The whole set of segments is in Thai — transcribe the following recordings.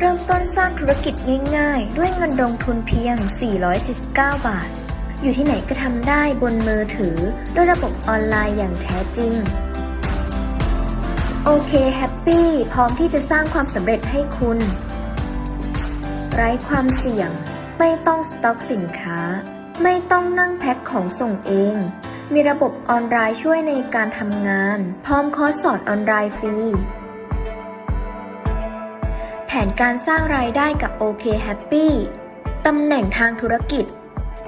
เริ่มต้นสร้างธุรกิจง่ายๆ ด้วยเงินลงทุนเพียง 449 บาท อยู่ที่ไหนก็ทำได้บนมือถือ ด้วยระบบออนไลน์อย่างแท้จริง โอเคแฮปปี้พร้อมที่จะสร้างความสำเร็จให้คุณ ไร้ความเสี่ยง ไม่ต้องสต็อกสินค้า ไม่ต้องนั่งแพ็คของส่งเอง มีระบบออนไลน์ช่วยในการทำงาน พร้อมคอร์สสอนออนไลน์ฟรี นการสร้างรายได้กับ OK Happy ตำแหน่งทางธุรกิจ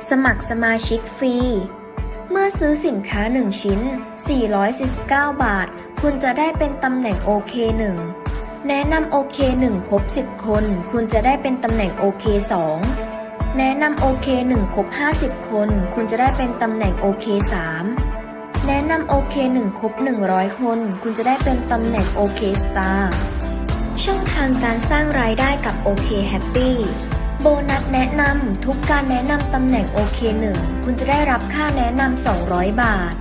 สมัครสมาชิกฟรี เมื่อซื้อสินค้า 1 ชิ้น 449 บาท คุณจะได้เป็นตำแหน่ง OK 1 แนะนำ OK 1 ครบ 10 คน คุณจะได้เป็นตำแหน่ง OK 2 แนะนำ OK 1 ครบ 50 คน คุณจะได้เป็นตำแหน่ง OK 3แนะนำ OK 1 ครบ 100 คน คุณจะได้เป็นตำแหน่ง OK Star ช่องทางการสร้างรายได้กับ OK Happy โบนัสแนะนำทุกการแนะนำตำแหน่ง OK 1คุณจะได้รับค่าแนะนำ 200 บาท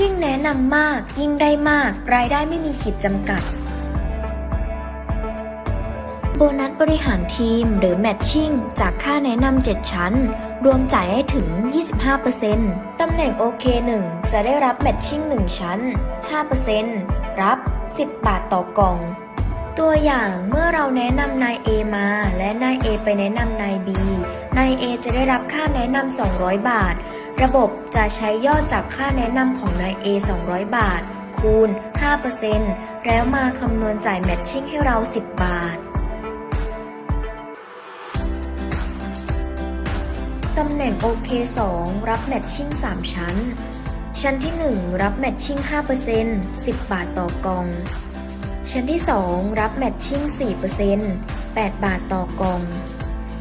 ยิ่งแนะนำมาก ยิ่งได้มาก รายได้ไม่มีขีดจำกัด โบนัสบริหารทีมหรือ Matching จากค่าแนะนำ 7 ชั้น รวมจ่ายให้ถึง 25%ตำแหน่ง OK 1 จะได้รับ Matching 1ชั้น 5%รับ 10 บาทต่อกล่อง ตัวอย่างเมื่อเราแนะนำนาย A มา และนาย A ไปแนะนำนาย B นาย A จะได้รับค่าแนะนำ 200 บาท ระบบจะใช้ยอดจากค่าแนะนำของนาย A 200 บาท คูณ 5%แล้วมาคำนวณจ่ายแมทชิ่งให้เรา 10 บาท ตำแหน่ง OK 2 รับแมทชิ่ง 3 ชั้น ชั้นที่ 1 รับแมทชิ่ง 5% 10 บาทต่อกล่อง ชั้นที่ 2 รับแมทชิ่ง 4% 8 บาทต่อกล่อง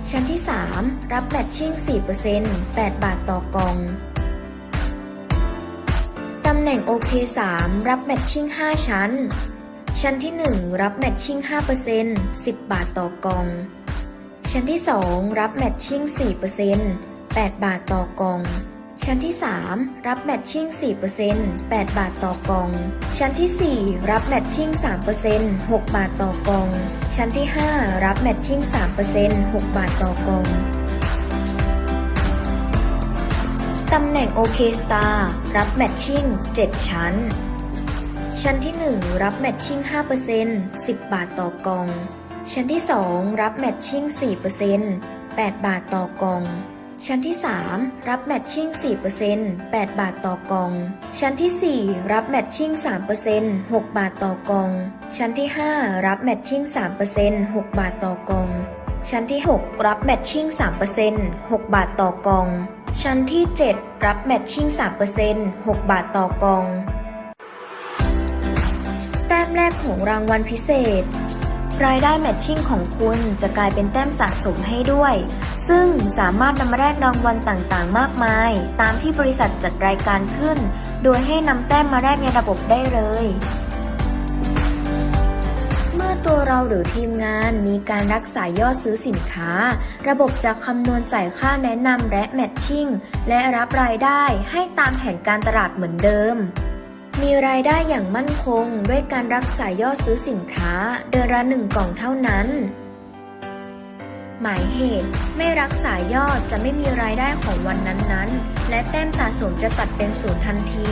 ชั้นที่ 3 รับแมทชิ่ง 4% 8 บาทต่อกล่อง ตำแหน่ง OK 3 รับแมทชิ่ง 5 ชั้น ชั้นที่ 1 รับแมทชิ่ง 5% 10 บาทต่อกล่อง ชั้นที่ 2 รับแมทชิ่ง 4% 8 บาทต่อกล่อง ชั้นที่ 3 รับแมทชิ่ง 4% 8 บาทต่อกล่อง ชั้นที่ 4 รับแมทชิ่ง 3% 6 บาทต่อกล่อง ชั้นที่ 5 รับแมทชิ่ง 3% 6 บาทต่อกล่อง ตำแหน่ง OK Star รับแมทชิ่ง 7 ชั้น ชั้นที่ 1 รับแมทชิ่ง 5% 10 บาทต่อกล่อง ชั้นที่ 2 รับแมทชิ่ง 4% 8 บาทต่อกล่อง ชั้นที่ 3 รับแมทชิ่ง 4% 8 บาทต่อกล่อง ชั้นที่ 4 รับแมทชิ่ง 3% 6 บาทต่อกล่อง ชั้นที่ 5 รับแมทชิ่ง 3% 6 บาทต่อกล่อง ชั้นที่ 6 รับแมทชิ่ง 3% 6 บาทต่อกล่อง ชั้นที่ 7 รับแมทชิ่ง 3% 6 บาทต่อกล่อง แต้มแรกของรางวัลพิเศษ รายได้แมทชิ่งของคุณจะกลายเป็นแต้มสะสมให้ด้วย ซึ่งสามารถนำมาแลกรางวัลต่างๆ มากมาย ตามที่บริษัทจัดรายการขึ้น โดยให้นำแต้มมาแลกในระบบได้เลย เมื่อตัวเราหรือทีมงานมีการรักษายอดซื้อสินค้า ระบบจะคำนวณจ่ายค่าแนะนำและแมทชิ่งและรับรายได้ให้ตามแผนการตลาดเหมือนเดิม มีรายได้อย่างมั่นคงด้วยการรักษายอดซื้อสินค้าเดือนละหนึ่งกล่องเท่านั้น หมายเหตุ ไม่รักษายอดจะไม่มีรายได้ของวันนั้นๆ และแต้มสะสมจะตัดเป็นศูนย์ทันที